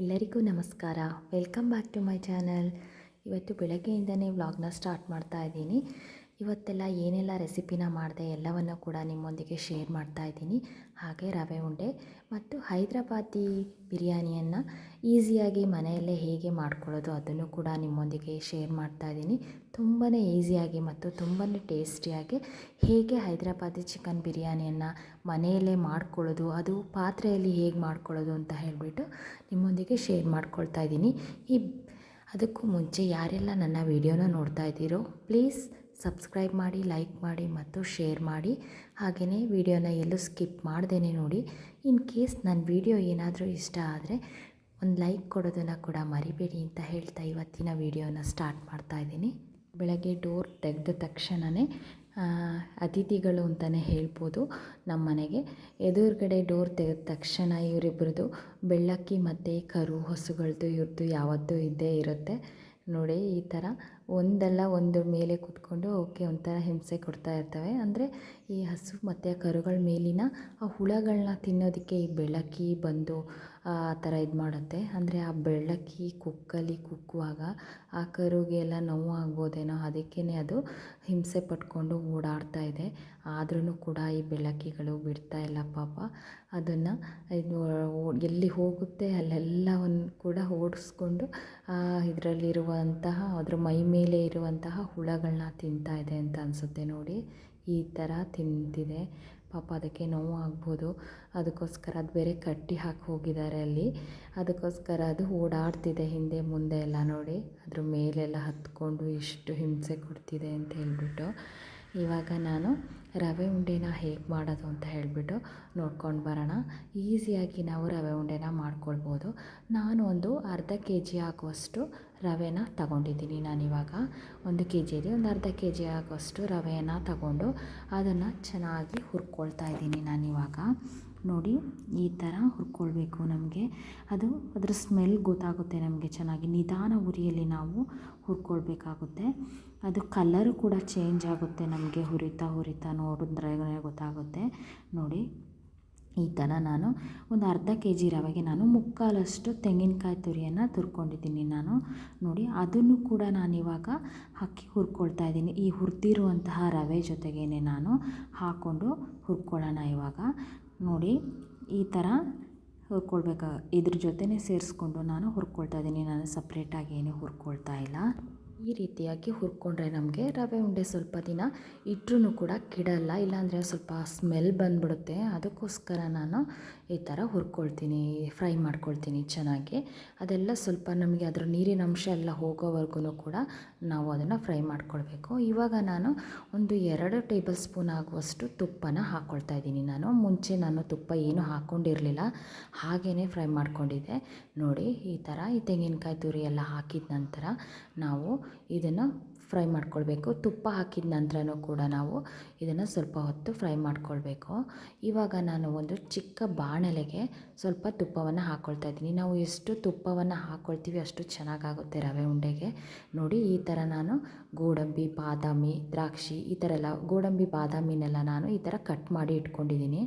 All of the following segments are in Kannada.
ಎಲ್ಲರಿಗೂ ನಮಸ್ಕಾರ. Welcome back to my channel ಇವತ್ತು ಬೆಳಗ್ಗೆಯಿಂದನೇ ವ್ಲಾಗ್ನ ಸ್ಟಾರ್ಟ್ ಮಾಡ್ತಾ ಇದ್ದೀನಿ. ಇವತ್ತೆಲ್ಲ ಏನೆಲ್ಲ ರೆಸಿಪಿನ ಮಾಡಿದೆ ಎಲ್ಲವನ್ನು ಕೂಡ ನಿಮ್ಮೊಂದಿಗೆ ಶೇರ್ ಮಾಡ್ತಾ ಇದ್ದೀನಿ. ಹಾಗೆ ರವೆ ಉಂಡೆ ಮತ್ತು ಹೈದ್ರಾಬಾದಿ ಬಿರಿಯಾನಿಯನ್ನು ಈಸಿಯಾಗಿ ಮನೆಯಲ್ಲೇ ಹೇಗೆ ಮಾಡ್ಕೊಳ್ಳೋದು ಅದನ್ನು ಕೂಡ ನಿಮ್ಮೊಂದಿಗೆ ಶೇರ್ ಮಾಡ್ತಾ ಇದ್ದೀನಿ. ತುಂಬಾ ಈಸಿಯಾಗಿ ಮತ್ತು ತುಂಬಾ ಟೇಸ್ಟಿಯಾಗಿ ಹೇಗೆ ಹೈದ್ರಾಬಾದಿ ಚಿಕನ್ ಬಿರಿಯಾನಿಯನ್ನು ಮನೆಯಲ್ಲೇ ಮಾಡ್ಕೊಳ್ಳೋದು, ಅದು ಪಾತ್ರೆಯಲ್ಲಿ ಹೇಗೆ ಮಾಡ್ಕೊಳ್ಳೋದು ಅಂತ ಹೇಳಿಬಿಟ್ಟು ನಿಮ್ಮೊಂದಿಗೆ ಶೇರ್ ಮಾಡ್ಕೊಳ್ತಾ ಇದ್ದೀನಿ. ಈ ಅದಕ್ಕೂ ಮುಂಚೆ ಯಾರೆಲ್ಲ ನನ್ನ ವಿಡಿಯೋನ ನೋಡ್ತಾ ಇದ್ದೀರೋ, ಪ್ಲೀಸ್ ಸಬ್ಸ್ಕ್ರೈಬ್ ಮಾಡಿ, ಲೈಕ್ ಮಾಡಿ ಮತ್ತು ಶೇರ್ ಮಾಡಿ. ಹಾಗೆಯೇ ವಿಡಿಯೋನ ಎಲ್ಲೂ ಸ್ಕಿಪ್ ಮಾಡ್ದೇ ನೋಡಿ. ಇನ್ ಕೇಸ್ ನನ್ನ ವಿಡಿಯೋ ಏನಾದರೂ ಇಷ್ಟ ಆದರೆ ಒಂದು ಲೈಕ್ ಕೊಡೋದನ್ನು ಕೂಡ ಮರಿಬೇಡಿ ಅಂತ ಹೇಳ್ತಾ ಇವತ್ತಿನ ವಿಡಿಯೋನ ಸ್ಟಾರ್ಟ್ ಮಾಡ್ತಾ ಇದ್ದೀನಿ. ಬೆಳಗ್ಗೆ ಡೋರ್ ತೆಗೆದ ತಕ್ಷಣವೇ ಅತಿಥಿಗಳು ಅಂತಲೇ ಹೇಳ್ಬೋದು ನಮ್ಮ ಮನೆಗೆ ಎದುರುಗಡೆ ಡೋರ್ ತೆಗೆದ ತಕ್ಷಣ ಇವರಿಬ್ಬರದು ಬೆಳ್ಳಕ್ಕಿ ಮತ್ತು ಕರು ಹಸುಗಳದ್ದು ಇವ್ರದ್ದು ಯಾವತ್ತೂ ಇದ್ದೇ ಇರುತ್ತೆ. ನೋಡಿ ಈ ಥರ ಒಂದಲ್ಲ ಒಂದು ಮೇಲೆ ಕೂತ್ಕೊಂಡು ಅವಕ್ಕೆ ಒಂಥರ ಹಿಂಸೆ ಕೊಡ್ತಾ ಇರ್ತವೆ. ಅಂದರೆ ಈ ಹಸು ಮತ್ತು ಕರುಗಳ ಮೇಲಿನ ಆ ಹುಳಗಳನ್ನ ತಿನ್ನೋದಕ್ಕೆ ಈ ಬೆಳಕಿ ಬಂದು, ಆ ಥರ ಇದು ಮಾಡುತ್ತೆ. ಅಂದರೆ ಆ ಬೆಳಕಿ ಕುಕ್ಕಲ್ಲಿ ಕುಕ್ಕುವಾಗ ಆ ಕರುಗೆ ಎಲ್ಲ ನೋವು ಆಗ್ಬೋದೇನೋ ಅದಕ್ಕೇ ಅದು ಹಿಂಸೆ ಪಟ್ಕೊಂಡು ಓಡಾಡ್ತಾ ಇದೆ. ಆದ್ರೂ ಕೂಡ ಈ ಬೆಳಕಿಗಳು ಬಿಡ್ತಾ ಇಲ್ಲ ಪಾಪ. ಅದನ್ನು ಇದು ಎಲ್ಲಿ ಹೋಗುತ್ತೆ ಅಲ್ಲೆಲ್ಲವನ್ನು ಕೂಡ ಓಡಿಸ್ಕೊಂಡು ಇದರಲ್ಲಿರುವಂತಹ ಅದ್ರ ಮೈ ಮೇಲೆ ಇರುವಂತಹ ಹುಳಗಳನ್ನ ತಿಂತಾ ಇದೆ ಅಂತ ಅನಿಸುತ್ತೆ ನೋಡಿ. ಈ ಥರ ತಿಂತಿದೆ. ಪಾಪ ಅದಕ್ಕೆ ನೋವು ಆಗ್ಬೋದು ಅದಕ್ಕೋಸ್ಕರ ಅದು ಬೇರೆ ಕಟ್ಟಿ ಹಾಕಿ ಹೋಗಿದ್ದಾರೆ ಅಲ್ಲಿ. ಅದಕ್ಕೋಸ್ಕರ ಅದು ಓಡಾಡ್ತಿದೆ ಹಿಂದೆ ಮುಂದೆ ಎಲ್ಲ ನೋಡಿ. ಅದ್ರ ಮೇಲೆಲ್ಲ ಹತ್ಕೊಂಡು ಇಷ್ಟು ಹಿಂಸೆ ಕೊಡ್ತಿದೆ ಅಂತ ಹೇಳಿಬಿಟ್ಟು ಇವಾಗ ನಾನು ರವೆ ಉಂಡೆನ ಹೇಗೆ ಮಾಡೋದು ಅಂತ ಹೇಳಿಬಿಟ್ಟು ನೋಡ್ಕೊಂಡು ಬರೋಣ. ಈಸಿಯಾಗಿ ನಾವು ರವೆ ಉಂಡೆನ ಮಾಡ್ಕೊಳ್ಬೋದು. ನಾನು ಒಂದು ಅರ್ಧ ಕೆ ಜಿ ಆಗುವಷ್ಟು ರವೆನ ತಗೊಂಡಿದ್ದೀನಿ ನಾನಿವಾಗ ಒಂದು ಕೆ ಜಿಯಲ್ಲಿ ಒಂದು ಅರ್ಧ ಕೆ ಜಿ ಆಗುವಷ್ಟು ರವೆಯನ್ನು ತಗೊಂಡು ಅದನ್ನು ಚೆನ್ನಾಗಿ ಹುರ್ಕೊಳ್ತಾ ಇದ್ದೀನಿ ನಾನಿವಾಗ ನೋಡಿ ಈ ಥರ ಹುರ್ಕೊಳ್ಬೇಕು ನಮಗೆ. ಅದು ಅದರ ಸ್ಮೆಲ್ ಗೊತ್ತಾಗುತ್ತೆ ನಮಗೆ ಚೆನ್ನಾಗಿ. ನಿಧಾನ ಉರಿಯಲ್ಲಿ ನಾವು ಹುರ್ಕೊಳ್ಬೇಕಾಗುತ್ತೆ. ಅದು ಕಲರು ಕೂಡ ಚೇಂಜ್ ಆಗುತ್ತೆ ನಮಗೆ ಹುರಿತಾ ಹುರಿತಾ ನೋಡಿದ್ರೆ ಗೊತ್ತಾಗುತ್ತೆ. ನೋಡಿ, ಈ ಥರ ನಾನು ಒಂದು ಅರ್ಧ ಕೆ ಜಿ ರವೆಗೆ ನಾನು ಮುಕ್ಕಾಲಷ್ಟು ತೆಂಗಿನಕಾಯಿ ತುರಿಯನ್ನು ತುರ್ಕೊಂಡಿದ್ದೀನಿ ನಾನು. ನೋಡಿ, ಅದನ್ನು ಕೂಡ ನಾನು ಇವಾಗ ಹಾಕಿ ಹುರ್ಕೊಳ್ತಾ ಇದ್ದೀನಿ. ಈ ಹುರಿದಿರುವಂತಹ ರವೆ ಜೊತೆಗೇ ನಾನು ಹಾಕ್ಕೊಂಡು ಹುರ್ಕೊಳ್ಳೋಣ ಇವಾಗ. ನೋಡಿ ಈ ಥರ ಹುರ್ಕೊಳ್ಬೇಕಾ, ಇದ್ರ ಜೊತೆನೇ ಸೇರಿಸ್ಕೊಂಡು ನಾನು ಹುರ್ಕೊಳ್ತಾ ಇದ್ದೀನಿ. ನಾನು ಸಪ್ರೇಟಾಗಿ ಏನು ಹುರ್ಕೊಳ್ತಾ ಇಲ್ಲ. ಈ ರೀತಿಯಾಗಿ ಹುರ್ಕೊಂಡ್ರೆ ನಮಗೆ ರವೆ ಉಂಡೆ ಸ್ವಲ್ಪ ದಿನ ಇಟ್ಟರೂ ಕೂಡ ಕೆಡಲ್ಲ. ಇಲ್ಲಾಂದರೆ ಸ್ವಲ್ಪ ಸ್ಮೆಲ್ ಬಂದ್ಬಿಡುತ್ತೆ. ಅದಕ್ಕೋಸ್ಕರ ನಾನು ಈ ಥರ ಹುರ್ಕೊಳ್ತೀನಿ, ಫ್ರೈ ಮಾಡ್ಕೊಳ್ತೀನಿ ಚೆನ್ನಾಗಿ. ಅದೆಲ್ಲ ಸ್ವಲ್ಪ ನಮಗೆ ಅದರ ನೀರಿನ ಅಂಶ ಎಲ್ಲ ಹೋಗೋವರೆಗೂ ಕೂಡ ನಾವು ಅದನ್ನು ಫ್ರೈ ಮಾಡ್ಕೊಳ್ಬೇಕು. ಇವಾಗ ನಾನು ಒಂದು ಎರಡು ಟೇಬಲ್ ಸ್ಪೂನ್ ಆಗುವಷ್ಟು ತುಪ್ಪನ ಹಾಕ್ಕೊಳ್ತಾ ಇದ್ದೀನಿ. ನಾನು ಮುಂಚೆ ನಾನು ತುಪ್ಪ ಏನು ಹಾಕ್ಕೊಂಡಿರಲಿಲ್ಲ ಹಾಗೇ ಫ್ರೈ ಮಾಡ್ಕೊಂಡಿದ್ದೆ. ನೋಡಿ, ಈ ಥರ ಈ ತೆಂಗಿನಕಾಯಿ ತುರಿ ಎಲ್ಲ ಹಾಕಿದ ನಂತರ ನಾವು ಇದನ್ನು ಫ್ರೈ ಮಾಡ್ಕೊಳ್ಬೇಕು. ತುಪ್ಪ ಹಾಕಿದ ನಂತರನೂ ಕೂಡ ನಾವು ಇದನ್ನು ಸ್ವಲ್ಪ ಹೊತ್ತು ಫ್ರೈ ಮಾಡ್ಕೊಳ್ಬೇಕು. ಇವಾಗ ನಾನು ಒಂದು ಚಿಕ್ಕ ಬಾಣಲೆಗೆ ಸ್ವಲ್ಪ ತುಪ್ಪವನ್ನು ಹಾಕ್ಕೊಳ್ತಾ ಇದ್ದೀನಿ. ನಾವು ಎಷ್ಟು ತುಪ್ಪವನ್ನು ಹಾಕ್ಕೊಳ್ತೀವಿ ಅಷ್ಟು ಚೆನ್ನಾಗಾಗುತ್ತೆ ರವೆ ಉಂಡೆಗೆ. ನೋಡಿ, ಈ ಥರ ನಾನು ಗೋಡಂಬಿ, ಬಾದಾಮಿ, ದ್ರಾಕ್ಷಿ ಈ ಥರ ಎಲ್ಲ ಗೋಡಂಬಿ, ಬಾದಾಮಿನೆಲ್ಲ ನಾನು ಈ ಥರ ಕಟ್ ಮಾಡಿ ಇಟ್ಕೊಂಡಿದ್ದೀನಿ.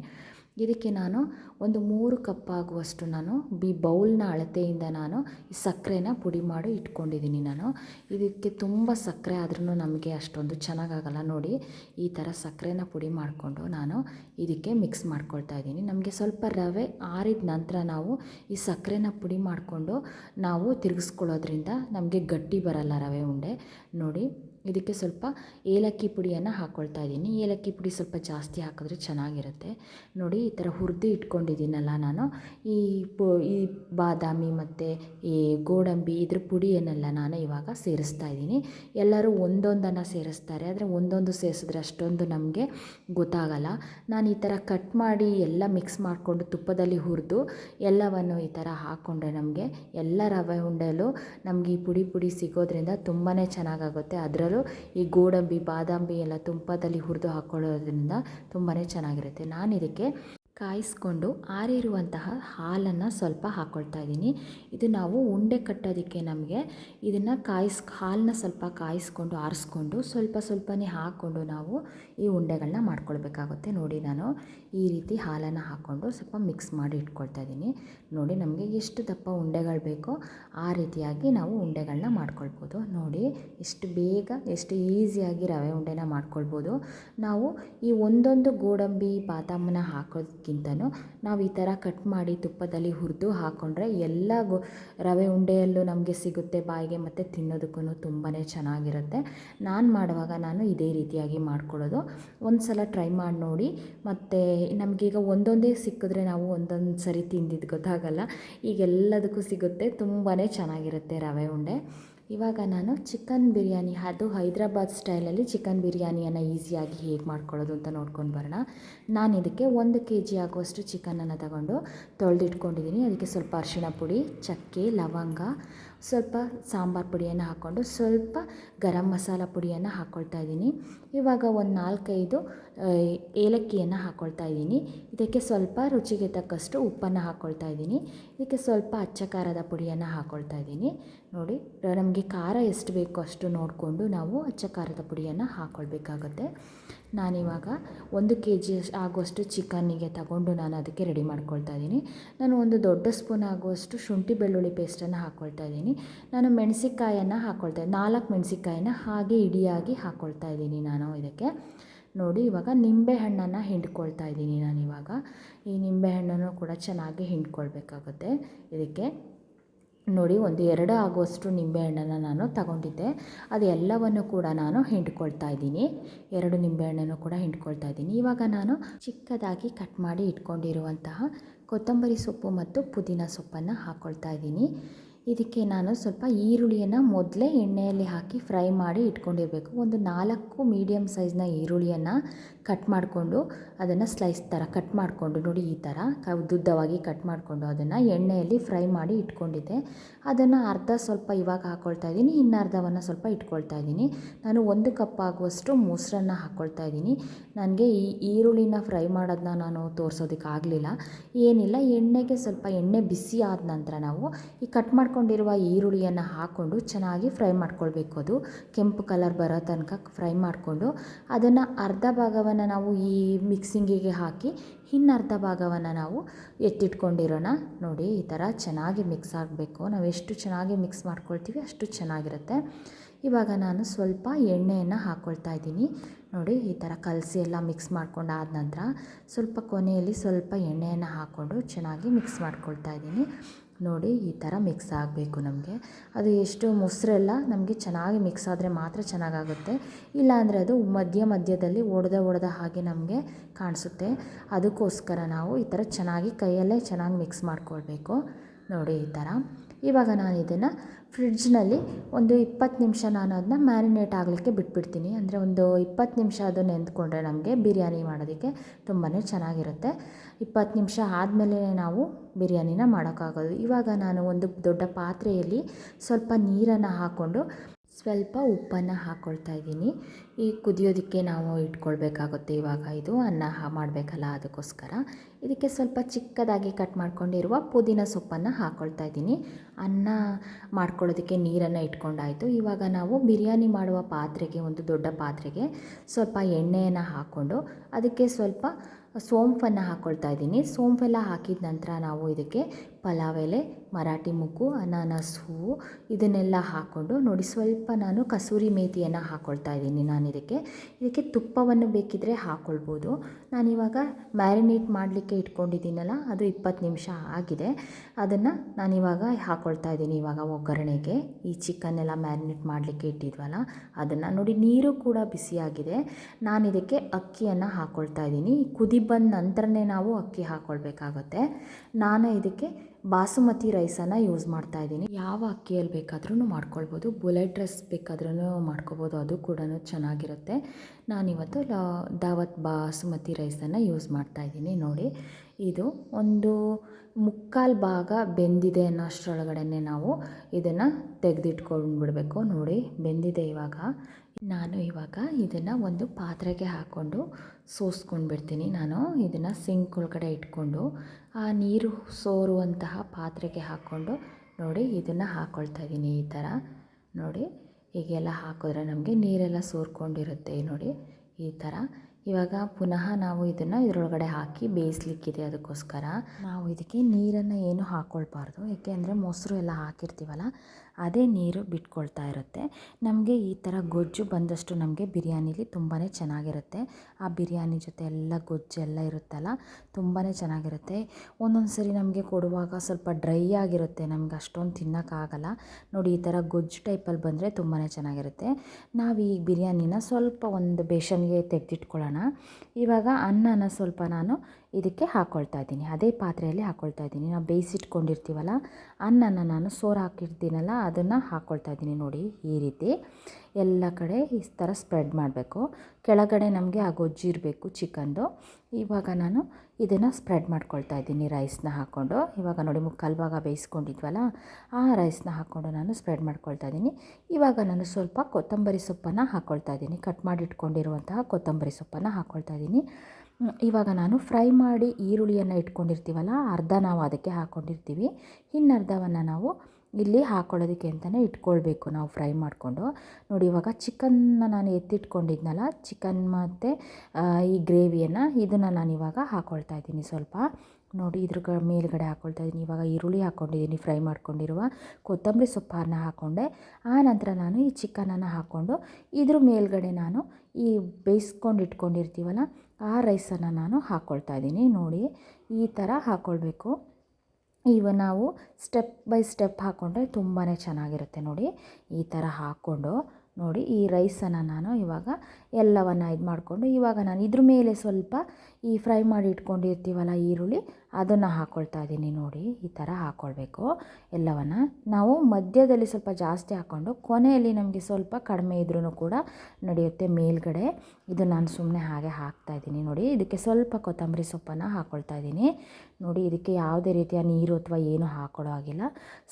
ಇದಕ್ಕೆ ನಾನು ಒಂದು ಮೂರು ಕಪ್ ಆಗುವಷ್ಟು ನಾನು ಬಿ ಬೌಲ್ನ ಅಳತೆಯಿಂದ ನಾನು ಈ ಸಕ್ಕರೆನ ಪುಡಿ ಮಾಡಿ ಇಟ್ಕೊಂಡಿದ್ದೀನಿ ನಾನು. ಇದಕ್ಕೆ ತುಂಬ ಸಕ್ಕರೆ ಆದ್ರೂ ನಮಗೆ ಅಷ್ಟೊಂದು ಚೆನ್ನಾಗಾಗಲ್ಲ. ನೋಡಿ, ಈ ಥರ ಸಕ್ಕರೆನ ಪುಡಿ ಮಾಡಿಕೊಂಡು ನಾನು ಇದಕ್ಕೆ ಮಿಕ್ಸ್ ಮಾಡ್ಕೊಳ್ತಾ ಇದ್ದೀನಿ. ನಮಗೆ ಸ್ವಲ್ಪ ರವೆ ಆರಿದ ನಂತರ ನಾವು ಈ ಸಕ್ಕರೆನ ಪುಡಿ ಮಾಡಿಕೊಂಡು ನಾವು ತಿರುಗಿಸ್ಕೊಳ್ಳೋದ್ರಿಂದ ನಮಗೆ ಗಟ್ಟಿ ಬರಲ್ಲ ರವೆ ಉಂಡೆ. ನೋಡಿ ಇದಕ್ಕೆ ಸ್ವಲ್ಪ ಏಲಕ್ಕಿ ಪುಡಿಯನ್ನು ಹಾಕ್ಕೊಳ್ತಾ ಇದ್ದೀನಿ. ಏಲಕ್ಕಿ ಪುಡಿ ಸ್ವಲ್ಪ ಜಾಸ್ತಿ ಹಾಕಿದ್ರೆ ಚೆನ್ನಾಗಿರುತ್ತೆ. ನೋಡಿ, ಈ ಥರ ಹುರಿದು ಇಟ್ಕೊಂಡಿದ್ದೀನಲ್ಲ ನಾನು. ಈ ಪು, ಈ ಬಾದಾಮಿ ಮತ್ತು ಈ ಗೋಡಂಬಿ ಇದ್ರ ಪುಡಿಯನ್ನೆಲ್ಲ ನಾನು ಇವಾಗ ಸೇರಿಸ್ತಾ ಇದ್ದೀನಿ. ಎಲ್ಲರೂ ಒಂದೊಂದನ್ನು ಸೇರಿಸ್ತಾರೆ. ಆದರೆ ಒಂದೊಂದು ಸೇರಿಸಿದ್ರೆ ಅಷ್ಟೊಂದು ನಮಗೆ ಗೊತ್ತಾಗಲ್ಲ. ನಾನು ಈ ಥರ ಕಟ್ ಮಾಡಿ ಎಲ್ಲ ಮಿಕ್ಸ್ ಮಾಡಿಕೊಂಡು ತುಪ್ಪದಲ್ಲಿ ಹುರಿದು ಎಲ್ಲವನ್ನು ಈ ಥರ ಹಾಕ್ಕೊಂಡ್ರೆ ನಮಗೆ ಎಲ್ಲ ರವೆ ಉಂಡೆಯಲ್ಲೂ ನಮಗೆ ಈ ಪುಡಿ ಪುಡಿ ಸಿಗೋದ್ರಿಂದ ತುಂಬಾ ಚೆನ್ನಾಗಾಗುತ್ತೆ. ಅದರಲ್ಲೂ ಈ ಗೋಡಂಬಿ, ಬಾದಾಮಿ ಎಲ್ಲ ತುಪ್ಪದಲ್ಲಿ ಹುರಿದು ಹಾಕ್ಕೊಳ್ಳೋದ್ರಿಂದ ತುಂಬಾ ಚೆನ್ನಾಗಿರುತ್ತೆ. ನಾನು ಇದಕ್ಕೆ ಕಾಯಿಸ್ಕೊಂಡು ಆರಿರುವಂತಹ ಹಾಲನ್ನು ಸ್ವಲ್ಪ ಹಾಕ್ಕೊಳ್ತಾ ಇದ್ದೀನಿ. ಇದು ನಾವು ಉಂಡೆ ಕಟ್ಟೋದಕ್ಕೆ ನಮಗೆ ಇದನ್ನು ಕಾಯಿಸ್, ಹಾಲನ್ನ ಸ್ವಲ್ಪ ಕಾಯಿಸ್ಕೊಂಡು ಆರಿಸ್ಕೊಂಡು ಸ್ವಲ್ಪ ಸ್ವಲ್ಪನೇ ಹಾಕ್ಕೊಂಡು ನಾವು ಈ ಉಂಡೆಗಳನ್ನ ಮಾಡ್ಕೊಳ್ಬೇಕಾಗುತ್ತೆ. ನೋಡಿ ನಾನು ಈ ರೀತಿ ಹಾಲನ್ನು ಹಾಕ್ಕೊಂಡು ಸ್ವಲ್ಪ ಮಿಕ್ಸ್ ಮಾಡಿ ಇಟ್ಕೊಳ್ತಾ ಇದ್ದೀನಿ. ನೋಡಿ ನಮಗೆ ಎಷ್ಟು ದಪ್ಪ ಉಂಡೆಗಳು ಬೇಕೋ ಆ ರೀತಿಯಾಗಿ ನಾವು ಉಂಡೆಗಳನ್ನ ಮಾಡ್ಕೊಳ್ಬೋದು. ನೋಡಿ ಎಷ್ಟು ಬೇಗ, ಎಷ್ಟು ಈಸಿಯಾಗಿ ರವೆ ಉಂಡೆನ ಮಾಡ್ಕೊಳ್ಬೋದು. ನಾವು ಈ ಒಂದೊಂದು ಗೋಡಂಬಿ ಬಾದಾಮನ್ನ ಹಾಕೋದಕ್ಕಿಂತನೂ ನಾವು ಈ ಥರ ಕಟ್ ಮಾಡಿ ತುಪ್ಪದಲ್ಲಿ ಹುರಿದು ಹಾಕ್ಕೊಂಡ್ರೆ ಎಲ್ಲ ಗೋ, ರವೆ ಉಂಡೆಯಲ್ಲೂ ನಮಗೆ ಸಿಗುತ್ತೆ ಬಾಯಿಗೆ ಮತ್ತು ತಿನ್ನೋದಕ್ಕೂ ತುಂಬಾ ಚೆನ್ನಾಗಿರುತ್ತೆ. ನಾನು ಮಾಡುವಾಗ ನಾನು ಇದೇ ರೀತಿಯಾಗಿ ಮಾಡ್ಕೊಳ್ಳೋದು. ಒಂದು ಸಲ ಟ್ರೈ ಮಾಡಿ ನೋಡಿ. ಮತ್ತು ನಮಗೀಗ ಒಂದೊಂದೇ ಸಿಕ್ಕಿದ್ರೆ ನಾವು ಒಂದೊಂದು ಸರಿ ತಿಂದಿದ್ದು ಗೊತ್ತಾಗಲ್ಲ. ಈಗ ಎಲ್ಲದಕ್ಕೂ ಸಿಗುತ್ತೆ. ತುಂಬಾ ಚೆನ್ನಾಗಿರುತ್ತೆ ರವೆ ಉಂಡೆ. ಇವಾಗ ನಾನು ಚಿಕನ್ ಬಿರಿಯಾನಿ, ಅದು ಹೈದ್ರಾಬಾದ್ ಸ್ಟೈಲಲ್ಲಿ ಚಿಕನ್ ಬಿರಿಯಾನಿಯನ್ನು ಈಸಿಯಾಗಿ ಹೇಗೆ ಮಾಡ್ಕೊಳ್ಳೋದು ಅಂತ ನೋಡ್ಕೊಂಡು ಬರೋಣ. ನಾನು ಇದಕ್ಕೆ ಒಂದು ಕೆ ಜಿ ಆಗುವಷ್ಟು ಚಿಕನನ್ನು ತಗೊಂಡು ತೊಳೆದಿಟ್ಕೊಂಡಿದ್ದೀನಿ ಅದಕ್ಕೆ ಸ್ವಲ್ಪ ಅರಿಶಿಣ ಪುಡಿ, ಚಕ್ಕೆ, ಲವಂಗ, ಸ್ವಲ್ಪ ಸಾಂಬಾರು ಪುಡಿಯನ್ನು ಹಾಕ್ಕೊಂಡು ಸ್ವಲ್ಪ ಗರಂ ಮಸಾಲ ಪುಡಿಯನ್ನು ಹಾಕ್ಕೊಳ್ತಾ ಇದ್ದೀನಿ. ಇವಾಗ ಒಂದು ನಾಲ್ಕೈದು ಏಲಕ್ಕಿಯನ್ನು ಹಾಕ್ಕೊಳ್ತಾ ಇದ್ದೀನಿ. ಇದಕ್ಕೆ ಸ್ವಲ್ಪ ರುಚಿಗೆ ತಕ್ಕಷ್ಟು ಉಪ್ಪನ್ನು ಹಾಕ್ಕೊಳ್ತಾ ಇದ್ದೀನಿ. ಇದಕ್ಕೆ ಸ್ವಲ್ಪ ಅಚ್ಚ ಖಾರದ ಪುಡಿಯನ್ನು ಹಾಕ್ಕೊಳ್ತಾ ಇದ್ದೀನಿ. ನೋಡಿ ನಮಗೆ ಖಾರ ಎಷ್ಟು ಬೇಕೋ ಅಷ್ಟು ನೋಡಿಕೊಂಡು ನಾವು ಅಚ್ಚ ಖಾರದ ಪುಡಿಯನ್ನು ಹಾಕ್ಕೊಳ್ಬೇಕಾಗತ್ತೆ ನಾನಿವಾಗ ಒಂದು ಕೆ ಜಿ ಆಗುವಷ್ಟು ಚಿಕನ್ನಿಗೆ ತಗೊಂಡು ನಾನು ಅದಕ್ಕೆ ರೆಡಿ ಮಾಡ್ಕೊಳ್ತಾ ಇದ್ದೀನಿ. ನಾನು ಒಂದು ದೊಡ್ಡ ಸ್ಪೂನ್ ಆಗುವಷ್ಟು ಶುಂಠಿ ಬೆಳ್ಳುಳ್ಳಿ ಪೇಸ್ಟನ್ನು ಹಾಕ್ಕೊಳ್ತಾ ಇದ್ದೀನಿ. ನಾನು ಮೆಣಸಿಕಾಯನ್ನು ಹಾಕ್ಕೊಳ್ತಾ ನಾಲ್ಕು ಮೆಣಸಿಕಾಯನ್ನು ಹಾಗೆ ಇಡಿಯಾಗಿ ಹಾಕ್ಕೊಳ್ತಾ ಇದ್ದೀನಿ ನಾನು ಇದಕ್ಕೆ. ನೋಡಿ, ಇವಾಗ ನಿಂಬೆ ಹಣ್ಣನ್ನು ಹಿಂಡ್ಕೊಳ್ತಾ ಇದ್ದೀನಿ ನಾನು ಇವಾಗ. ಈ ನಿಂಬೆಹಣ್ಣನ್ನು ಕೂಡ ಚೆನ್ನಾಗಿ ಹಿಂಡ್ಕೊಳ್ಬೇಕಾಗುತ್ತೆ ಇದಕ್ಕೆ. ನೋಡಿ, ಒಂದು ಎರಡು ಆಗುವಷ್ಟು ನಿಂಬೆಹಣ್ಣನ್ನು ನಾನು ತಗೊಂಡಿದ್ದೆ. ಅದು ಎಲ್ಲವನ್ನು ಕೂಡ ನಾನು ಹಿಂಡ್ಕೊಳ್ತಾ ಇದ್ದೀನಿ. ಎರಡು ನಿಂಬೆಹಣ್ಣನ್ನು ಕೂಡ ಹಿಂಡ್ಕೊಳ್ತಾ ಇದ್ದೀನಿ. ಇವಾಗ ನಾನು ಚಿಕ್ಕದಾಗಿ ಕಟ್ ಮಾಡಿ ಇಟ್ಕೊಂಡಿರುವಂತಹ ಕೊತ್ತಂಬರಿ ಸೊಪ್ಪು ಮತ್ತು ಪುದೀನ ಸೊಪ್ಪನ್ನು ಹಾಕ್ಕೊಳ್ತಾ ಇದ್ದೀನಿ. ಇದಕ್ಕೆ ನಾನು ಸ್ವಲ್ಪ ಈರುಳ್ಳಿಯನ್ನು ಮೊದಲೇ ಎಣ್ಣೆಯಲ್ಲಿ ಹಾಕಿ ಫ್ರೈ ಮಾಡಿ ಇಟ್ಕೊಂಡಿರಬೇಕು. ಒಂದು ನಾಲ್ಕು ಮೀಡಿಯಮ್ ಸೈಜ್ನ ಈರುಳ್ಳಿಯನ್ನು ಕಟ್ ಮಾಡಿಕೊಂಡು ಅದನ್ನು ಸ್ಲೈಸ್ ಥರ ಕಟ್ ಮಾಡಿಕೊಂಡು, ನೋಡಿ ಈ ಥರ ಉದ್ದುದ್ದವಾಗಿ ಕಟ್ ಮಾಡಿಕೊಂಡು ಅದನ್ನು ಎಣ್ಣೆಯಲ್ಲಿ ಫ್ರೈ ಮಾಡಿ ಇಟ್ಕೊಂಡಿದ್ದೆ. ಅದನ್ನು ಅರ್ಧ ಸ್ವಲ್ಪ ಇವಾಗ ಹಾಕ್ಕೊಳ್ತಾ ಇದ್ದೀನಿ, ಇನ್ನು ಅರ್ಧವನ್ನು ಸ್ವಲ್ಪ ಇಟ್ಕೊಳ್ತಾ ಇದ್ದೀನಿ. ನಾನು ಒಂದು ಕಪ್ ಆಗುವಷ್ಟು ಮೊಸರನ್ನ ಹಾಕ್ಕೊಳ್ತಾ ಇದ್ದೀನಿ. ನನಗೆ ಈ ಈರುಳ್ಳಿನ ಫ್ರೈ ಮಾಡೋದನ್ನ ನಾನು ತೋರಿಸೋದಕ್ಕೆ ಆಗಲಿಲ್ಲ ಏನಿಲ್ಲ, ಎಣ್ಣೆಗೆ ಸ್ವಲ್ಪ ಎಣ್ಣೆ ಬಿಸಿ ಆದ ನಂತರ ನಾವು ಈ ಕಟ್ ಮಾಡ್ಕೊಂಡಿರುವ ಈರುಳ್ಳಿಯನ್ನು ಹಾಕ್ಕೊಂಡು ಚೆನ್ನಾಗಿ ಫ್ರೈ ಮಾಡ್ಕೊಳ್ಬೇಕು ಅದು. ಕೆಂಪು ಕಲರ್ ಬರೋ ತನಕ ಫ್ರೈ ಮಾಡಿಕೊಂಡು ಅದನ್ನು ಅರ್ಧ ಭಾಗವನ್ನು ನಾವು ಈ ಮಿಕ್ಸಿಂಗಿಗೆ ಹಾಕಿ ಇನ್ನರ್ಧ ಭಾಗವನ್ನು ನಾವು ಎತ್ತಿಟ್ಕೊಂಡಿರೋಣ. ನೋಡಿ ಈ ಥರ ಚೆನ್ನಾಗಿ ಮಿಕ್ಸ್ ಆಗಬೇಕು. ನಾವು ಎಷ್ಟು ಚೆನ್ನಾಗಿ ಮಿಕ್ಸ್ ಮಾಡ್ಕೊಳ್ತೀವಿ ಅಷ್ಟು ಚೆನ್ನಾಗಿರುತ್ತೆ. ಇವಾಗ ನಾನು ಸ್ವಲ್ಪ ಎಣ್ಣೆಯನ್ನು ಹಾಕ್ಕೊಳ್ತಾ ಇದ್ದೀನಿ. ನೋಡಿ ಈ ಥರ ಕಲಸಿ ಎಲ್ಲ ಮಿಕ್ಸ್ ಮಾಡ್ಕೊಂಡು ಆದ ನಂತರ ಸ್ವಲ್ಪ ಕೊನೆಯಲ್ಲಿ ಸ್ವಲ್ಪ ಎಣ್ಣೆಯನ್ನು ಹಾಕ್ಕೊಂಡು ಚೆನ್ನಾಗಿ ಮಿಕ್ಸ್ ಮಾಡ್ಕೊಳ್ತಾ ಇದ್ದೀನಿ. ನೋಡಿ ಈ ಥರ ಮಿಕ್ಸ್ ಆಗಬೇಕು ನಮಗೆ. ಅದು ಎಷ್ಟು ಮೊಸರೆಲ್ಲ ನಮಗೆ ಚೆನ್ನಾಗಿ ಮಿಕ್ಸ್ ಆದರೆ ಮಾತ್ರ ಚೆನ್ನಾಗಾಗುತ್ತೆ. ಇಲ್ಲಾಂದರೆ ಅದು ಮಧ್ಯ ಮಧ್ಯದಲ್ಲಿ ಒಡೆದ ಒಡೆದ ಹಾಗೆ ನಮಗೆ ಕಾಣಿಸುತ್ತೆ. ಅದಕ್ಕೋಸ್ಕರ ನಾವು ಈ ಥರ ಚೆನ್ನಾಗಿ ಕೈಯಲ್ಲೇ ಚೆನ್ನಾಗಿ ಮಿಕ್ಸ್ ಮಾಡಿಕೊಳ್ಬೇಕು. ನೋಡಿ ಈ ಥರ. ಇವಾಗ ನಾನು ಇದನ್ನು ಫ್ರಿಡ್ಜ್ನಲ್ಲಿ ಒಂದು ಇಪ್ಪತ್ತು ನಿಮಿಷ ನಾನು ಅದನ್ನ ಮ್ಯಾರಿನೇಟ್ ಆಗಲಿಕ್ಕೆ ಬಿಟ್ಬಿಡ್ತೀನಿ. ಅಂದರೆ ಒಂದು ಇಪ್ಪತ್ತು ನಿಮಿಷ ಅದು ನೆಂದ್ಕೊಂಡ್ರೆ ನಮಗೆ ಬಿರಿಯಾನಿ ಮಾಡೋದಕ್ಕೆ ತುಂಬಾ ಚೆನ್ನಾಗಿರುತ್ತೆ. ಇಪ್ಪತ್ತು ನಿಮಿಷ ಆದಮೇಲೆ ನಾವು ಬಿರಿಯಾನಿನ ಮಾಡೋಕ್ಕಾಗೋದು. ಇವಾಗ ನಾನು ಒಂದು ದೊಡ್ಡ ಪಾತ್ರೆಯಲ್ಲಿ ಸ್ವಲ್ಪ ನೀರನ್ನು ಹಾಕ್ಕೊಂಡು ಸ್ವಲ್ಪ ಉಪ್ಪನ್ನು ಹಾಕ್ಕೊಳ್ತಾ ಇದ್ದೀನಿ. ಈ ಕುದಿಯೋದಕ್ಕೆ ನಾವು ಇಟ್ಕೊಳ್ಬೇಕಾಗುತ್ತೆ ಇವಾಗ ಇದು. ಅನ್ನ ಮಾಡಬೇಕಲ್ಲ ಅದಕ್ಕೋಸ್ಕರ. ಇದಕ್ಕೆ ಸ್ವಲ್ಪ ಚಿಕ್ಕದಾಗಿ ಕಟ್ ಮಾಡ್ಕೊಂಡಿರುವ ಪುದೀನ ಸೊಪ್ಪನ್ನು ಹಾಕ್ಕೊಳ್ತಾ ಇದ್ದೀನಿ. ಅನ್ನ ಮಾಡ್ಕೊಳ್ಳೋದಕ್ಕೆ ನೀರನ್ನು ಇಟ್ಕೊಂಡಾಯಿತು. ಇವಾಗ ನಾವು ಬಿರಿಯಾನಿ ಮಾಡುವ ಪಾತ್ರೆಗೆ, ಒಂದು ದೊಡ್ಡ ಪಾತ್ರೆಗೆ ಸ್ವಲ್ಪ ಎಣ್ಣೆಯನ್ನು ಹಾಕ್ಕೊಂಡು ಅದಕ್ಕೆ ಸ್ವಲ್ಪ ಸೋಂಪನ್ನು ಹಾಕ್ಕೊಳ್ತಾ ಇದ್ದೀನಿ. ಸೋಂಪೆಲ್ಲ ಹಾಕಿದ ನಂತರ ನಾವು ಇದಕ್ಕೆ ಪಲಾವ್ ಎಲೆ ಮರಾಠಿ ಮುಗ್ಗು ಅನಾನಸ್ ಹೂವು ಇದನ್ನೆಲ್ಲ ಹಾಕ್ಕೊಂಡು ನೋಡಿ ಸ್ವಲ್ಪ ನಾನು ಕಸೂರಿ ಮೇಥಿಯನ್ನು ಹಾಕ್ಕೊಳ್ತಾ ಇದ್ದೀನಿ ನಾನು ಇದಕ್ಕೆ. ಇದಕ್ಕೆ ತುಪ್ಪವನ್ನು ಬೇಕಿದ್ದರೆ ಹಾಕ್ಕೊಳ್ಬೋದು ನಾನಿವಾಗ ಮ್ಯಾರಿನೇಟ್ ಮಾಡಲಿಕ್ಕೆ ಇಟ್ಕೊಂಡಿದ್ದೀನಲ್ಲ, ಅದು ಇಪ್ಪತ್ತು ನಿಮಿಷ ಆಗಿದೆ. ಅದನ್ನು ನಾನಿವಾಗ ಹಾಕ್ಕೊಳ್ತಾ ಇದ್ದೀನಿ ಇವಾಗ ಒಗ್ಗರಣೆಗೆ. ಈ ಚಿಕನ್ ಎಲ್ಲ ಮ್ಯಾರಿನೇಟ್ ಮಾಡಲಿಕ್ಕೆ ಇಟ್ಟಿದ್ವಲ್ಲ, ಅದನ್ನು ನೋಡಿ ನೀರು ಕೂಡ ಬಿಸಿಯಾಗಿದೆ. ನಾನು ಇದಕ್ಕೆ ಅಕ್ಕಿಯನ್ನು ಹಾಕ್ಕೊಳ್ತಾ ಇದ್ದೀನಿ. ಕುದಿ ಬಂದ ನಂತರನೇ ನಾವು ಅಕ್ಕಿ ಹಾಕ್ಕೊಳ್ಬೇಕಾಗತ್ತೆ ನಾನು ಇದಕ್ಕೆ ಬಾಸುಮತಿ ರೈಸನ್ನು ಯೂಸ್ ಮಾಡ್ತಾ ಇದ್ದೀನಿ. ಯಾವ ಅಕ್ಕಿಯಲ್ಲಿ ಬೇಕಾದ್ರೂ ಮಾಡ್ಕೊಳ್ಬೋದು. ಬುಲೆಟ್ ರೈಸ್ ಬೇಕಾದ್ರೂ ಮಾಡ್ಕೊಬೋದು ಅದು ಕೂಡ ಚೆನ್ನಾಗಿರುತ್ತೆ. ನಾನಿವತ್ತು ಲ, ದಾವತ್ ಬಾಸುಮತಿ ರೈಸನ್ನು ಯೂಸ್ ಮಾಡ್ತಾ ಇದ್ದೀನಿ ನೋಡಿ. ಇದು ಒಂದು ಮುಕ್ಕಾಲು ಭಾಗ ಬೆಂದಿದೆ ಅನ್ನೋ ಅಷ್ಟರೊಳಗಡೆ ನಾವು ಇದನ್ನು ತೆಗೆದಿಟ್ಕೊಂಡು ಬಿಡಬೇಕು ನೋಡಿ, ಬೆಂದಿದೆ ಇವಾಗ. ನಾನು ಇವಾಗ ಇದನ್ನು ಒಂದು ಪಾತ್ರೆಗೆ ಹಾಕ್ಕೊಂಡು ಸೋಸ್ಕೊಂಡು ಬಿಡ್ತೀನಿ ನಾನು ಇದನ್ನು ಸಿಂಕ್ ಒಳಗಡೆ ಇಟ್ಕೊಂಡು ಆ ನೀರು ಸೋರುವಂತಹ ಪಾತ್ರೆಗೆ ಹಾಕ್ಕೊಂಡು ನೋಡಿ, ಇದನ್ನು ಹಾಕ್ಕೊಳ್ತಾ ಇದ್ದೀನಿ ಈ ಥರ ನೋಡಿ, ಹೀಗೆಲ್ಲ ಹಾಕಿದ್ರೆ ನಮಗೆ ನೀರೆಲ್ಲ ಸೋರ್ಕೊಂಡಿರುತ್ತೆ. ನೋಡಿ, ಈ ಥರ ಇವಾಗ ಪುನಃ ನಾವು ಇದನ್ನು ಇದರೊಳಗಡೆ ಹಾಕಿ ಬೇಯಿಸ್ಲಿಕ್ಕಿದೆ ಅದಕ್ಕೋಸ್ಕರ. ನಾವು ಇದಕ್ಕೆ ನೀರನ್ನು ಏನು ಹಾಕ್ಕೊಳ್ಬಾರ್ದು ಏಕೆ ಅಂದರೆ ಮೊಸರು ಎಲ್ಲ ಹಾಕಿರ್ತೀವಲ್ಲ ಅದೇ ನೀರು ಬಿಟ್ಕೊಳ್ತಾ ಇರುತ್ತೆ. ನಮಗೆ ಈ ಥರ ಗೊಜ್ಜು ಬಂದಷ್ಟು ನಮಗೆ ಬಿರಿಯಾನಿಲಿ ತುಂಬಾ ಚೆನ್ನಾಗಿರುತ್ತೆ. ಆ ಬಿರಿಯಾನಿ ಜೊತೆ ಎಲ್ಲ ಗೊಜ್ಜೆಲ್ಲ ಇರುತ್ತಲ್ಲ ತುಂಬಾ ಚೆನ್ನಾಗಿರುತ್ತೆ. ಒಂದೊಂದು ಸರಿ ನಮಗೆ ಕೊಡುವಾಗ ಸ್ವಲ್ಪ ಡ್ರೈ ಆಗಿರುತ್ತೆ, ನಮ್ಗೆ ಅಷ್ಟೊಂದು ತಿನ್ನೋಕ್ಕಾಗಲ್ಲ ನೋಡಿ, ಈ ಥರ ಗೊಜ್ಜು ಟೈಪಲ್ಲಿ ಬಂದರೆ ತುಂಬಾ ಚೆನ್ನಾಗಿರುತ್ತೆ. ನಾವು ಈ ಬಿರಿಯಾನಿನ ಸ್ವಲ್ಪ ಒಂದು ಬೇಷನ್ಗೆ ತೆಗೆದಿಟ್ಕೊಳ್ಳೋಣ. ಇವಾಗ ಅನ್ನನ ಸ್ವಲ್ಪ ನಾನು ಇದಕ್ಕೆ ಹಾಕ್ಕೊಳ್ತಾ ಇದ್ದೀನಿ. ಅದೇ ಪಾತ್ರೆಯಲ್ಲಿ ಹಾಕ್ಕೊಳ್ತಾ ಇದ್ದೀನಿ. ನಾವು ಬೇಯಿಸಿಟ್ಕೊಂಡಿರ್ತೀವಲ್ಲ ಅನ್ನನ ನಾನು ಸೋರು ಹಾಕಿರ್ತೀನಲ್ಲ, ಅದನ್ನು ಹಾಕ್ಕೊಳ್ತಾ ಇದ್ದೀನಿ ನೋಡಿ ಈ ರೀತಿ. ಎಲ್ಲ ಕಡೆ ಈ ಥರ ಸ್ಪ್ರೆಡ್ ಮಾಡಬೇಕು. ಕೆಳಗಡೆ ನಮಗೆ ಆ ಗೊಜ್ಜಿ ಇರಬೇಕು ಚಿಕನ್ದು. ಇವಾಗ ನಾನು ಇದನ್ನು ಸ್ಪ್ರೆಡ್ ಮಾಡ್ಕೊಳ್ತಾ ಇದ್ದೀನಿ ರೈಸ್ನ ಹಾಕ್ಕೊಂಡು. ಇವಾಗ ನೋಡಿ ಮುಕ್ಕಾಲು ಭಾಗ ಬೇಯಿಸ್ಕೊಂಡಿದ್ವಲ್ಲ, ಆ ರೈಸ್ನ ಹಾಕ್ಕೊಂಡು ನಾನು ಸ್ಪ್ರೆಡ್ ಮಾಡ್ಕೊಳ್ತಾ ಇದ್ದೀನಿ. ಇವಾಗ ನಾನು ಸ್ವಲ್ಪ ಕೊತ್ತಂಬರಿ ಸೊಪ್ಪನ್ನು ಹಾಕ್ಕೊಳ್ತಾ ಇದ್ದೀನಿ. ಕಟ್ ಮಾಡಿಟ್ಕೊಂಡಿರುವಂತಹ ಕೊತ್ತಂಬರಿ ಸೊಪ್ಪನ್ನು ಹಾಕ್ಕೊಳ್ತಾ ಇದ್ದೀನಿ. ಇವಾಗ ನಾನು ಫ್ರೈ ಮಾಡಿ ಈರುಳ್ಳಿಯನ್ನು ಇಟ್ಕೊಂಡಿರ್ತೀವಲ್ಲ, ಅರ್ಧ ನಾವು ಅದಕ್ಕೆ ಹಾಕ್ಕೊಂಡಿರ್ತೀವಿ ಇನ್ನರ್ಧವನ್ನು ನಾವು ಇಲ್ಲಿ ಹಾಕ್ಕೊಳ್ಳೋದಕ್ಕೆ ಅಂತಲೇ ಇಟ್ಕೊಳ್ಬೇಕು ನಾವು ಫ್ರೈ ಮಾಡಿಕೊಂಡು. ನೋಡಿ, ಇವಾಗ ಚಿಕನ್ನ ನಾನು ಎತ್ತಿಟ್ಕೊಂಡಿದ್ನಲ್ಲ, ಚಿಕನ್ ಮತ್ತು ಈ ಗ್ರೇವಿಯನ್ನು ಇದನ್ನು ನಾನು ಇವಾಗ ಹಾಕ್ಕೊಳ್ತಾ ಇದ್ದೀನಿ ಸ್ವಲ್ಪ. ನೋಡಿ, ಇದ್ರ ಕ, ಮೇಲ್ಗಡೆ ಹಾಕ್ಕೊಳ್ತಾ ಇದ್ದೀನಿ. ಇವಾಗ ಈರುಳ್ಳಿ ಹಾಕ್ಕೊಂಡಿದ್ದೀನಿ ಫ್ರೈ ಮಾಡ್ಕೊಂಡಿರುವ ಕೊತ್ತಂಬರಿ ಸೊಪ್ಪನ್ನು ಹಾಕ್ಕೊಂಡೆ ಆ ನಂತರ ನಾನು ಈ ಚಿಕನನ್ನು ಹಾಕ್ಕೊಂಡು ಇದ್ರ ಮೇಲ್ಗಡೆ ನಾನು ಈ ಬೇಯಿಸ್ಕೊಂಡು ಇಟ್ಕೊಂಡಿರ್ತೀವಲ್ಲ ಆ ರೈಸನ್ನು ನಾನು ಹಾಕ್ಕೊಳ್ತಾ ಇದ್ದೀನಿ. ನೋಡಿ, ಈ ಥರ ಹಾಕ್ಕೊಳ್ಬೇಕು ಇವ ನಾವು ಸ್ಟೆಪ್ ಬೈ ಸ್ಟೆಪ್ ಹಾಕ್ಕೊಂಡ್ರೆ ತುಂಬಾ ಚೆನ್ನಾಗಿರುತ್ತೆ. ನೋಡಿ, ಈ ಥರ ಹಾಕ್ಕೊಂಡು ನೋಡಿ, ಈ ರೈಸನ್ನು ನಾನು ಇವಾಗ ಎಲ್ಲವನ್ನು ಇದು ಮಾಡಿಕೊಂಡು ಇವಾಗ ನಾನು ಇದ್ರ ಮೇಲೆ ಸ್ವಲ್ಪ ಈ ಫ್ರೈ ಮಾಡಿ ಇಟ್ಕೊಂಡಿರ್ತೀವಲ್ಲ ಈರುಳ್ಳಿ ಅದನ್ನು ಹಾಕ್ಕೊಳ್ತಾ ಇದ್ದೀನಿ ನೋಡಿ, ಈ ಥರ ಹಾಕ್ಕೊಳ್ಬೇಕು ಎಲ್ಲವನ್ನು ನಾವು ಮಧ್ಯದಲ್ಲಿ ಸ್ವಲ್ಪ ಜಾಸ್ತಿ ಹಾಕ್ಕೊಂಡು ಕೊನೆಯಲ್ಲಿ ನಮಗೆ ಸ್ವಲ್ಪ ಕಡಿಮೆ ಇದ್ರೂ ಕೂಡ ನಡೆಯುತ್ತೆ ಮೇಲ್ಗಡೆ. ಇದು ನಾನು ಸುಮ್ಮನೆ ಹಾಗೆ ಹಾಕ್ತಾ ಇದ್ದೀನಿ ನೋಡಿ. ಇದಕ್ಕೆ ಸ್ವಲ್ಪ ಕೊತ್ತಂಬರಿ ಸೊಪ್ಪನ್ನು ಹಾಕ್ಕೊಳ್ತಾ ಇದ್ದೀನಿ. ನೋಡಿ, ಇದಕ್ಕೆ ಯಾವುದೇ ರೀತಿಯ ನೀರು ಅಥವಾ ಏನು ಹಾಕ್ಕೊಳ್ಳೋ ಹಾಗಿಲ್ಲ.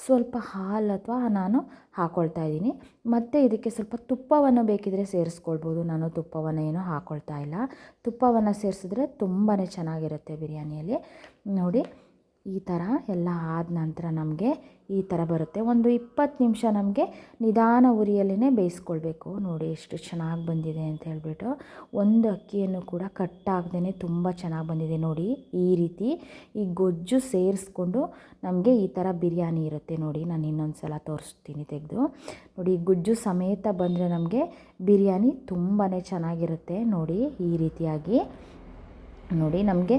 ಸ್ವಲ್ಪ ಹಾಲು ಅಥವಾ ನಾನು ಹಾಕ್ಕೊಳ್ತಾ ಇದ್ದೀನಿ. ಮತ್ತು ಇದಕ್ಕೆ ಸ್ವಲ್ಪ ತುಪ್ಪವನ್ನು ಬೇಕಿದ್ರೆ ಸೇರಿಸ್ಕೊಳ್ಬೋದು. ನಾನು ತುಪ್ಪವನ್ನು ಏನೂ ಹಾಕ್ಕೊಳ್ತಾ ಇಲ್ಲ. ತುಪ್ಪವನ್ನು ಸೇರಿಸಿದ್ರೆ ತುಂಬಾ ಚೆನ್ನಾಗಿರುತ್ತೆ ಬಿರಿಯಾನಿಯಲ್ಲಿ. ನೋಡಿ, ಈ ಥರ ಎಲ್ಲ ಆದ ನಂತರ ನಮಗೆ ಈ ಥರ ಬರುತ್ತೆ. ಒಂದು ಇಪ್ಪತ್ತು ನಿಮಿಷ ನಮಗೆ ನಿಧಾನ ಉರಿಯಲ್ಲೇ ಬೇಯಿಸ್ಕೊಳ್ಬೇಕು. ನೋಡಿ ಎಷ್ಟು ಚೆನ್ನಾಗಿ ಬಂದಿದೆ ಅಂತ ಹೇಳಿಬಿಟ್ಟು ಒಂದು ಅಕ್ಕಿಯನ್ನು ಕೂಡ ಕಟ್ಟಾಗ್ದೇ ತುಂಬ ಚೆನ್ನಾಗಿ ಬಂದಿದೆ. ನೋಡಿ ಈ ರೀತಿ ಈ ಗೊಜ್ಜು ಸೇರಿಸ್ಕೊಂಡು ನಮಗೆ ಈ ಥರ ಬಿರಿಯಾನಿ ಇರುತ್ತೆ. ನೋಡಿ ನಾನು ಇನ್ನೊಂದು ಸಲ ತೋರಿಸ್ತೀನಿ ತೆಗೆದು. ನೋಡಿ ಗೊಜ್ಜು ಸಮೇತ ಬಂದರೆ ನಮಗೆ ಬಿರಿಯಾನಿ ತುಂಬಾ ಚೆನ್ನಾಗಿರುತ್ತೆ. ನೋಡಿ ಈ ರೀತಿಯಾಗಿ. ನೋಡಿ, ನಮಗೆ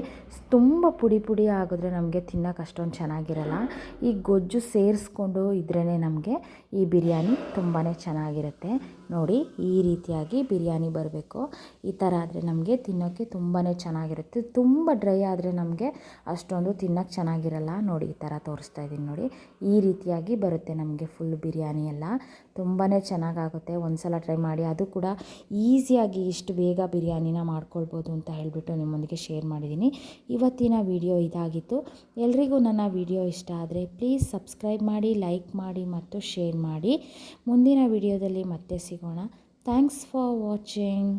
ತುಂಬ ಪುಡಿ ಪುಡಿ ಆಗಿದ್ರೆ ನಮಗೆ ತಿನ್ನೋಕೆ ಅಷ್ಟೊಂದು ಚೆನ್ನಾಗಿರಲ್ಲ. ಈ ಗೊಜ್ಜು ಸೇರಿಸ್ಕೊಂಡು ಇದ್ರೇ ನಮಗೆ ಈ ಬಿರಿಯಾನಿ ತುಂಬಾ ಚೆನ್ನಾಗಿರುತ್ತೆ. ನೋಡಿ ಈ ರೀತಿಯಾಗಿ ಬಿರಿಯಾನಿ ಬರಬೇಕು. ಈ ಥರ ಆದರೆ ನಮಗೆ ತಿನ್ನೋಕ್ಕೆ ತುಂಬಾ ಚೆನ್ನಾಗಿರುತ್ತೆ. ತುಂಬ ಡ್ರೈ ಆದರೆ ನಮಗೆ ಅಷ್ಟೊಂದು ತಿನ್ನೋಕ್ಕೆ ಚೆನ್ನಾಗಿರಲ್ಲ. ನೋಡಿ ಈ ಥರ ತೋರಿಸ್ತಾ ಇದ್ದೀನಿ ನೋಡಿ. ಈ ರೀತಿಯಾಗಿ ಬರುತ್ತೆ ನಮಗೆ ಫುಲ್ ಬಿರಿಯಾನಿ ಎಲ್ಲ. ತುಂಬಾ ಚೆನ್ನಾಗಾಗುತ್ತೆ. ಒಂದು ಸಲ ಟ್ರೈ ಮಾಡಿ ಅದು ಕೂಡ ಈಸಿಯಾಗಿ ಇಷ್ಟು ಬೇಗ ಬಿರಿಯಾನಿನ ಮಾಡ್ಕೊಳ್ಬೋದು ಅಂತ ಹೇಳಿಬಿಟ್ಟು ನಿಮ್ಮೊಂದಿಗೆ ಶೇರ್ ಮಾಡಿದ್ದೀನಿ. ಇವತ್ತಿನ ವಿಡಿಯೋ ಇದಾಗಿತ್ತು. ಎಲ್ರಿಗೂ ನನ್ನ ವಿಡಿಯೋ ಇಷ್ಟ ಆದರೆ ಪ್ಲೀಸ್ ಸಬ್ಸ್ಕ್ರೈಬ್ ಮಾಡಿ ಲೈಕ್ ಮಾಡಿ ಮತ್ತು ಶೇರ್ ಮಾಡಿ. ಮುಂದಿನ ವಿಡಿಯೋದಲ್ಲಿ ಮತ್ತೆ ಸಿಗೋಣ ಥ್ಯಾಂಕ್ಸ್ ಫಾರ್ ವಾಚಿಂಗ್